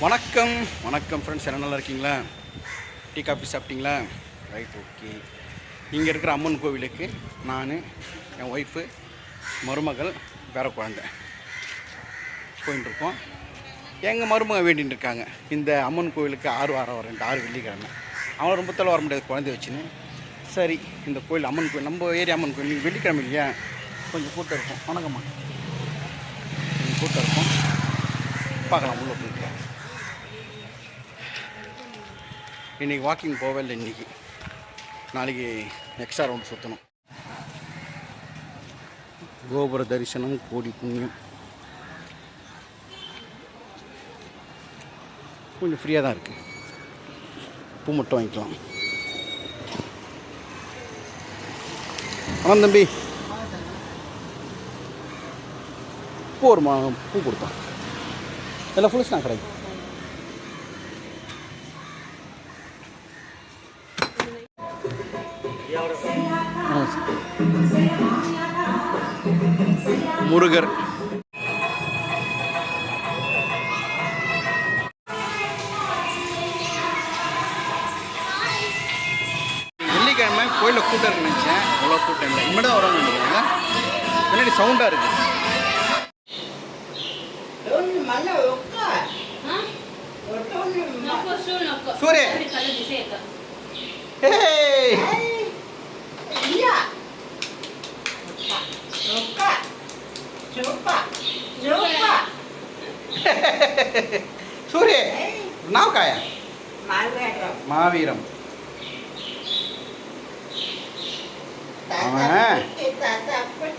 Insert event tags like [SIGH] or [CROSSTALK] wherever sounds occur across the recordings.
வணக்கம் வணக்கம் ஃப்ரெண்ட்ஸ் என்ன நல்லா இருக்கீங்களா? டீ காஃபி சாப்பிட்டீங்களா? ரைட் ஓகே இங்கே இருக்கிற அம்மன் கோவிலுக்கு நான் என் ஒய்ஃபு மருமகள் வேற குழந்தை போயின்ட்டுருக்கோம் எங்கள் மருமக வேண்டின்னு இருக்காங்க. இந்த அம்மன் கோவிலுக்கு ஆறு வாரம் வரேன் ஆறு வெள்ளிக்கிழமை. அவன் ரொம்ப தொலை வர முடியாது குழந்தை வச்சுன்னு. சரி இந்த கோயில் அம்மன் கோயில் நம்ம ஏரியா அம்மன் கோயில். இன்னைக்கு வெள்ளிக்கிழமை இல்லையா? கொஞ்சம் கூட்டம் இருக்கும். வணக்கம்மா. கொஞ்சம் கூட்டம் இருக்கும். பார்க்கலாம் உள்ள போயிருக்கேன் இன்றைக்கி வாக்கிங் போகல இல்லை இன்றைக்கி நாளைக்கு எக்ஸ்ட்ரா ரவுண்ட் சுற்றணும் கோபுர தரிசனம் கோடி புண்ணியம். கொஞ்சம் ஃப்ரீயாக தான் இருக்குது பூ மட்டும் வாங்கிக்கலாம். ஆனால் தம்பி. பூ ஒரு பூ கொடுத்தான். எல்லாம் ஃபுல்ஸ் நான் கிடைக்கும் முருகர். வெள்ளிக்கிழமை கோயிலில் கூட்டம் இருக்குன்னு நினச்சேன். அவ்வளோ கூட்டம் இல்லை. இனிமேல் தான் வரும்னு நினைக்கிறேன் பின்னாடி சவுண்டாக இருக்குது Don't mana [LAUGHS] சூரிய நாவ் மாவீரம்.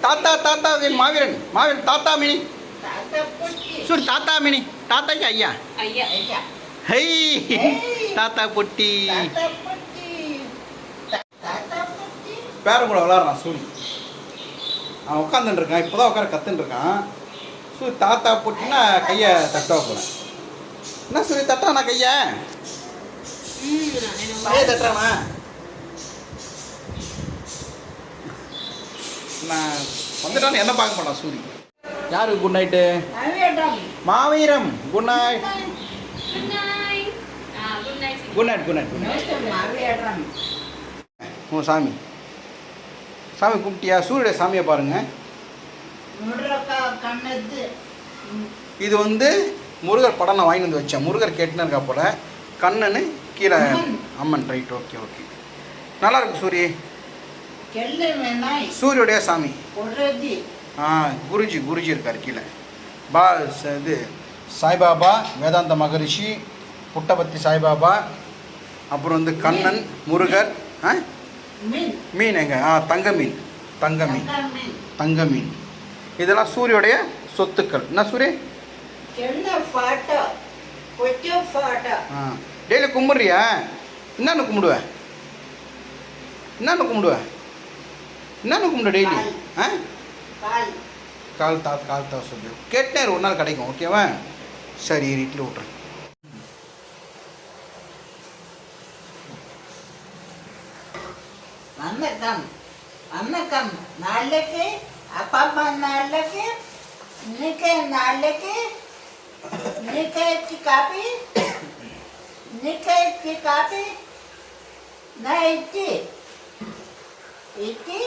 தாத்தா தாத்தா மாவீரன் மாவீரன் தாத்தா மினி. சூரி தாத்தா மினி. தாத்தாக்கு ஐயா. ஹை தாத்தா பொட்டி பேர கூட விளாட்றான் சூரி. அவன் உட்காந்துட்டுருக்கான் இப்போ தான் உட்கார கற்றுன்ருக்கான் ஸோ தாத்தா போட்டுன்னா கையை தட்டா போகிறேன் என்ன சொல்லி தட்டானா கையை? கையை தட்டானா நான் வந்துட்டான்னு என்ன பார்க்க மாட்டான் சூரி? யாரு good night மாவீரம் good night good night good night good night ஓ சாமி. சாமி கும்பிட்டியா சூரிய சாமியை பாருங்க Muraka kanadu. இது வந்து முருகர் படம் நான் வாங்கிட்டு வந்து வச்சேன் முருகர் கேட்டுன்னு இருக்கா போல கண்ணனு கீழே அம்மன். ரைட் ஓகே ஓகே நல்லா இருக்கு சூரி Kelle menai. சூரியோடைய சாமி. ஆ குருஜி குருஜி இருக்கார் கீழே பா ச- இது சாய்பாபா வேதாந்த மகரிஷி புட்டபத்தி சாய்பாபா அப்புறம் வந்து கண்ணன் முருகர் ஆ. மீன். எங்க? ஆ தங்க மீன். தங்க மீன். தங்க மீன். இதெல்லாம் சூரியோடைய சொத்துக்கள். என்ன சூரிய டெய்லி கும்பிட்றியா? என்னென்ன கும்பிடுவ? என்னென்ன கும்பிடுவ? என்னென்ன கும்பிடு டெய்லி? ஆ. கால். தா கால் தா சொல்லு. கேட்டே இரு, ஒரு நாள் கிடைக்கும் ஓகேவா? சரி இட்லி விட்றேன் Annakam. Annakam. நாளைக்கு அப்பா அம்மா நாளைக்கு இன்னைக்கு நாளைக்கு இன்னைக்கு காப்பி இன்னைக்கு காப்பி நான் இட்லி இட்லி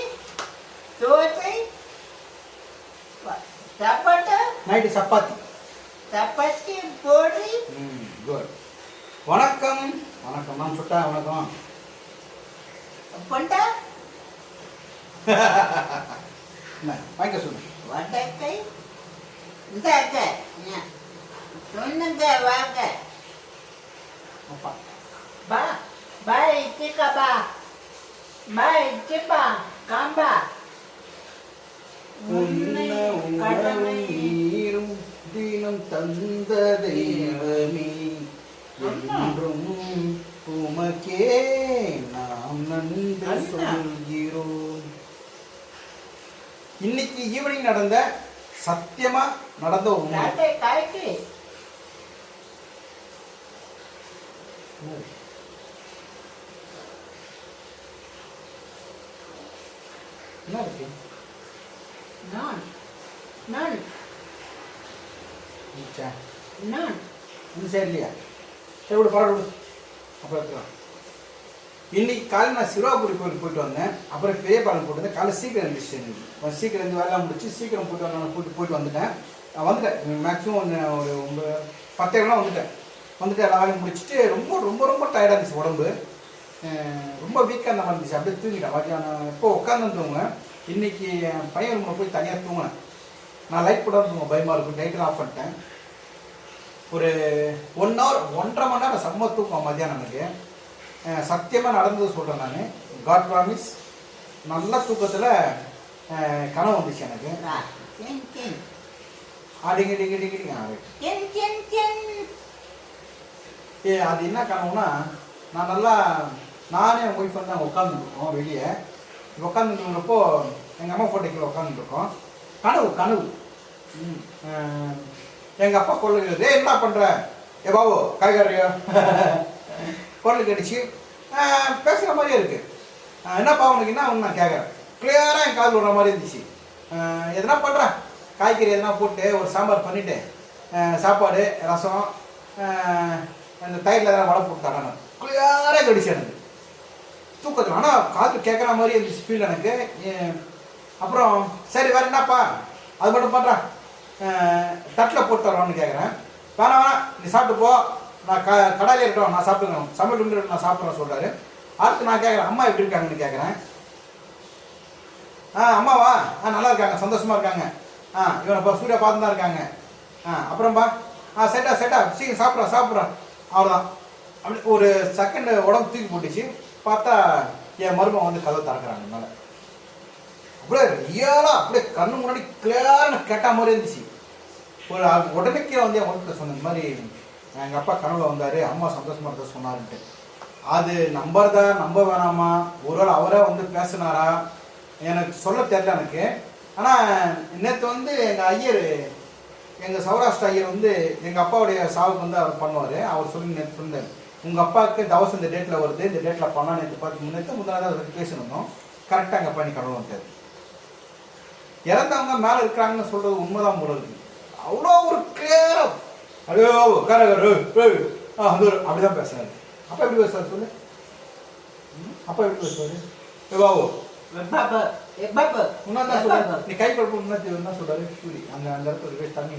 தோசை சப்பாட்டு நைட்டு சப்பாத்தி சப்பாத்தி போடி ம் குட் வணக்கம் வணக்கம் நான் சுட்டா வணக்கம் பொண்டா வாங்கிக்க சொல்லு வடக்கை இந்தாக்க சொன்னுங்க வாங்க அப்பா பா பா இச்சிக்கா பா பா இச்சிப்பா காம்பா உன்ன உணவும் நீரும் தினம் தந்த தெய்வமே என்றும் உமக்கே நாம் நன்றி. சொல்கிறோம் இன்னைக்கு ஈவினிங் நடந்த சத்தியமா நடந்த உண்மை என்ன இருக்கு? நான் நான் நான் இந்த சைடு இல்லையா சரி விடு பரவாயில்ல அப்புறம் எடுத்துக்கலாம். இன்னைக்கு காலையில் நான் சிவாபுரி கோயில் போயிட்டு வந்தேன். அப்புறம் பெரிய பாலம் போட்டு வந்தேன் காலையில் சீக்கிரம் இருந்துச்சு எனக்கு கொஞ்சம் சீக்கிரம் இருந்து வேலை முடிச்சு சீக்கிரம் போயிட்டு வரணும் போயிட்டு போயிட்டு வந்துட்டேன். நான் வந்துட்டேன். மேக்ஸிமம் ஒன்று ஒரு ஒம்பது பத்தேலாம் வந்துட்டேன். வந்துட்டு எல்லா வேலையும் முடிச்சுட்டு ரொம்ப ரொம்ப ரொம்ப டயர்டாக இருந்துச்சு உடம்பு. ரொம்ப வீக்காக இருந்த மாதிரி இருந்துச்சு. அப்படியே தூங்கிட்டேன். மத்தியானம் எப்போ உட்காந்து இன்றைக்கி இன்னைக்கு என் பையன் ரூமில் போய் தனியாக தூங்கினேன். நான் லைட் போட தூங்க பயமாக இருக்கும். நைட்டில் ஆஃப் பண்ணிட்டேன். ஒரு ஒன் ஹவர் ஒன்றரை மணி நேரம் செம்ம தூக்கம் மத்தியானம் எனக்கு. சத்தியமாக நடந்தது சொல்கிறேன் நான். காட் ப்ராமிஸ் நல்ல தூக்கத்தில் கனவு வந்துச்சு எனக்கு. அடிங்க டிங்க டிங்க டிங்க. ஏ அது என்ன கனவுனா நான் நல்லா நானே என் ஒய்ஃப் வந்து அங்கே உட்காந்துருக்கோம் வெளியே. உட்காந்துருக்கிறப்போ எங்கள் அம்மா ஃபோட்டோக்கில் உட்காந்துருக்கோம் கனவு கனவு. எங்கள் அப்பா கொள்ளு டேய் என்ன பண்ணுற ஏ பாபு காய்கறியோ [LAUGHS] குரல் கடிச்சு பேசுகிற மாதிரியே இருக்குது என்னப்பா உனக்கு என்ன நான் கேட்குறேன் கிளியராக என் காதில் விடுற மாதிரி இருந்துச்சு. எதனா பண்ணுறேன் காய்கறி எதனா போட்டு ஒரு சாம்பார் பண்ணிவிட்டு சாப்பாடு ரசம் அந்த தயிரில் எதனா வடை போட்டு தரணும் கிளியராக கடிச்சு எனக்கு. தூக்கத்தில். ஆனால் காற்று கேட்குற மாதிரி இருந்துச்சு ஃபீல் எனக்கு. அப்புறம் சரி வேறு என்னப்பா? அது மட்டும் பண்ணுறேன் தட்டில் போட்டு தரோன்னு கேட்குறேன் வேணாம் வேணாம் நீ சாப்பிட்டு போ. நான் க கடையில் இருக்கட்டும் நான் சாப்பிட்டுக்கணும் சமையல் ரூமில் நான் சாப்பிட்றேன் சொல்கிறாரு அடுத்து நான் கேட்குறேன் அம்மா எப்படி இருக்காங்கன்னு கேட்குறேன் ஆ அம்மாவா? ஆ நல்லா இருக்காங்க சந்தோஷமாக இருக்காங்க. ஆ இவனை இப்போ சூர்யா பார்த்து தான் இருக்காங்க. ஆ அப்புறம்பா ஆ செட்டா செட்டா சீக்கிரம் சாப்பிட்றேன் சாப்பிட்றேன் அவ்வளோதான் அப்படி ஒரு செகண்ட் உடம்பு தூக்கி போட்டுச்சு. பார்த்தா என் மருமகன் வந்து கதவை திறக்கிறாங்க மேலே. அப்படியே ரியலாக அப்படியே கண்ணு முன்னாடி கிளியராக கேட்ட மாதிரி இருந்துச்சு. ஒரு உடனே கீழே வந்து என் ஒய்ஃப்ட்ட சொன்ன மாதிரி எங்கள் அப்பா கனவுல வந்தார் அம்மா சந்தோஷமா இருக்க சொன்னாருன்ட்டு. அது நம்புறதா நம்ப வேணாமா? ஒருவேளை அவரே வந்து பேசினாரா? எனக்கு சொல்ல தெரியல எனக்கு. ஆனால் நேற்று வந்து எங்கள் ஐயர் எங்கள் சௌராஷ்டிர ஐயர் வந்து எங்கள் அப்பாவுடைய சாவுக்கு வந்து அவர் பண்ணுவார். அவர் சொல்லி நேற்று சொன்னார் உங்கள் அப்பாவுக்கு தவசம் இந்த டேட்டில் வருது இந்த டேட்டில் பண்ணா நேற்று பார்த்து முன்னேற்று முந்தினாவது அதை பற்றி பேசினோம் கரெக்டாக எங்கள் அப்பா நீ கடவுள் வந்தார். இறந்தவங்க மேலே இருக்கிறாங்கன்னு சொல்கிறது உண்மைதான் போல இருக்குது அவ்வளோ ஒரு கிளியராக ஐயோ கரகரு ஆ ஒரு அப்படிதான் பேசுறாரு அப்பா எப்படி பேசுறாரு சொல்லு அப்பா எப்படி பேசுவாரு ஏ பாபு நீ கை குழப்பம் உன்னா என்ன சொல்றாரு சூரி அந்த அந்த இடத்துல தண்ணி.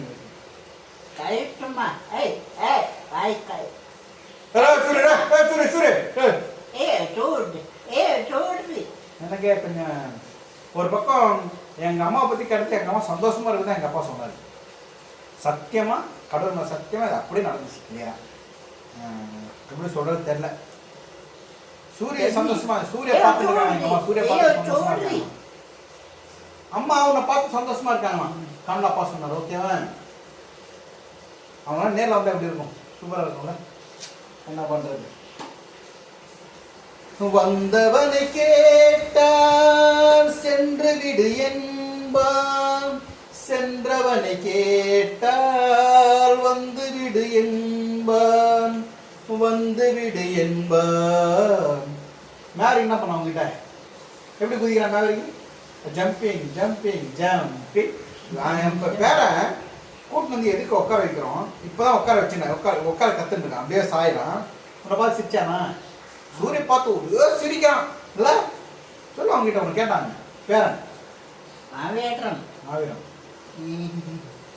எனக்கே கொஞ்சம் ஒரு பக்கம் எங்க அம்மாவை பத்தி கிடைத்து எங்க அம்மா சந்தோஷமா இருக்குதான் எங்க அப்பா சொன்னாரு சத்தியமா கடவுள் மேல சத்தியமா இது அப்படியே நடந்துச்சு கிளியரா எப்படி சொல்றது தெரியல. சூரிய சந்தோஷமா சூரிய அம்மா சூரிய பார்த்து ஏய், சந்தோஷமா சூரி. இருக்காங்க அம்மா அவனை பார்த்து சந்தோஷமா இருக்காங்கம்மா. கண்ணு அப்பா சொன்னார் ஓகேவா அவங்க நேரில் வந்தா எப்படி இருக்கும்? சூப்பரா இருக்கும்ல. என்ன பண்றது? வந்தவனை கேட்டால் சென்று விடு என்பான். சென்றவனை கேட்டால் வந்து விடு என்பான். வந்து விடு என்பான். மேரி என்ன பண்ண உங்ககிட்ட எப்படி குதிக்கிறான் மேவரிக்கு ஜம்பிங் ஜம்பிங் ஜம்பிங் என் பேரன் கூட்டு வந்து எதுக்கு உட்கார வைக்கிறோம்? இப்போதான் உட்கார வச்சுனேன் உட்கார உட்கார கத்துட்டு இருக்கான் அப்படியே சாயிறான். உன்னை பார்த்து சிரிச்சானா? சூரிய பார்த்து ஒரே சிரிக்கிறான். இல்ல? சொல்லு அவங்க கிட்ட ஒன்று கேட்டாங்க. பேரன். Mavetram. ஆயிரம்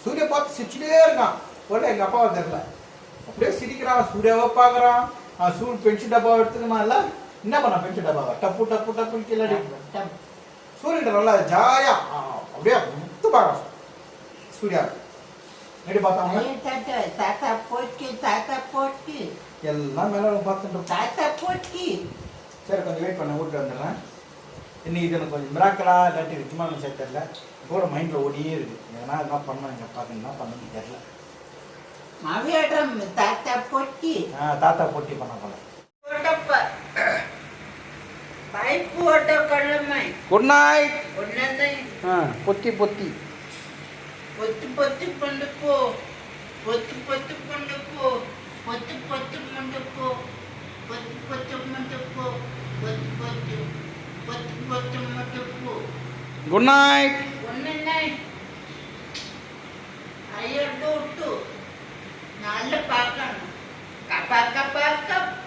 சூரிய பார்த்து சிரிச்சுட்டே இருக்கான். உடனே எங்க அப்பாவை தெரியல அப்படியே சிரிக்கிறான் சூர்யாவை பார்க்கறான். அவன் சூர் பென்சில் டப்பா எடுத்துக்கணும் இல்ல? என்ன பண்ண பென்சில் டப்பாவை டப்பு டப்பு டப்பு கிளடி Tam. சூரியன் நல்லா ஜாலியா ஆ, அப்படியே முத்து பார்க்கறான். சூர்யா எப்படி பார்த்தாங்க tata potki tata potki. எல்லாம் மேல பார்த்துட்டு. Tata potki. சரி கொஞ்சம் வெயிட் பண்ண வீட்டு வந்துடுறேன். இன்னைக்கு இது எனக்கு கொஞ்சம் மிராக்கலா இல்லாட்டி சும்மா எனக்கு தெரியல. கூட மைண்டில் ஓடியே இருக்கு. ஏன்னா என்ன பண்ணணும் எங்க பார்த்து என்ன பண்ணணும்னு மாவியாட்டம் தாத்தா பொட்டி ஆ தாத்தா பொட்டி பண்ண போல குட் நைட் பொத்தி பொத்தி பொத்து பொத்து கொண்டு போ பொத்து பொத்து கொண்டு போ பொத்து பொத்து கொண்டு போ பொத்து பொத்து கொண்டு போ பொத்து பொத்து பொத்து பொத்து கொண்டு போ குட் நைட் குட் நைட் ஐயோ டூ டூ நல்ல பார்க்கணும் கப்பா கப்பா கப்பா